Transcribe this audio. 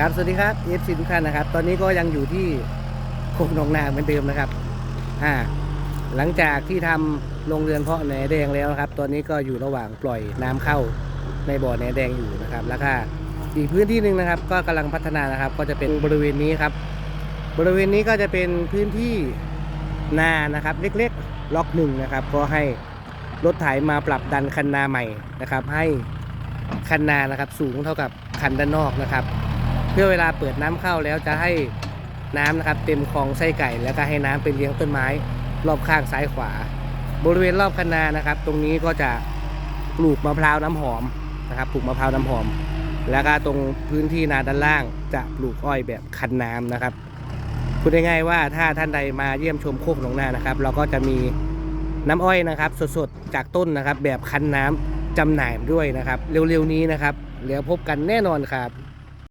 ครับสวัสดีครับเอฟซีทุกท่านนะครับ ตอนนี้ก็ยังอยู่ที่โคกหนองนาเหมือนเดิมนะครับ อ่า หลังจากที่ทำโรงเรือนเพาะแหนแดงแล้วนะครับ ตอนนี้ก็อยู่ระหว่างปล่อยน้ำเข้าในบ่อแหนแดงอยู่นะครับ แล้วก็อีกพื้นที่หนึ่งนะครับ ก็กำลังพัฒนานะครับ ก็จะเป็นบริเวณนี้ครับ บริเวณนี้ก็จะเป็นพื้นที่นานะครับ เล็กๆล็อกหนึ่งนะครับ ก็ให้รถไถมาปรับดันคันนาใหม่นะครับ ให้คันนานะครับ สูงเท่ากับคันด้านนอกนะครับ เพื่อเวลาเปิดน้ำเข้าแล้วจะให้น้ำนะครับเต็มคลองไส้ไก่ แล้วก็ให้น้ำเป็นเลี้ยงต้นไม้ รอบข้างซ้ายขวา บริเวณรอบคันนานะครับ ตรงนี้ก็จะปลูกมะพร้าวน้ำหอมนะครับปลูกมะพร้าวน้ำหอม แล้วก็ตรงพื้นที่นาด้านล่างจะปลูกอ้อยแบบคันน้ำนะครับพูดง่ายๆว่าถ้าท่านใดมาเยี่ยมชมโคกหนองนานะครับ เราก็จะมีน้ำอ้อยนะครับ สดๆจากต้นนะครับ แบบคันน้ำจำหน่ายด้วยนะครับ เร็วๆนี้นะครับ แล้วพบกันแน่นอนครับ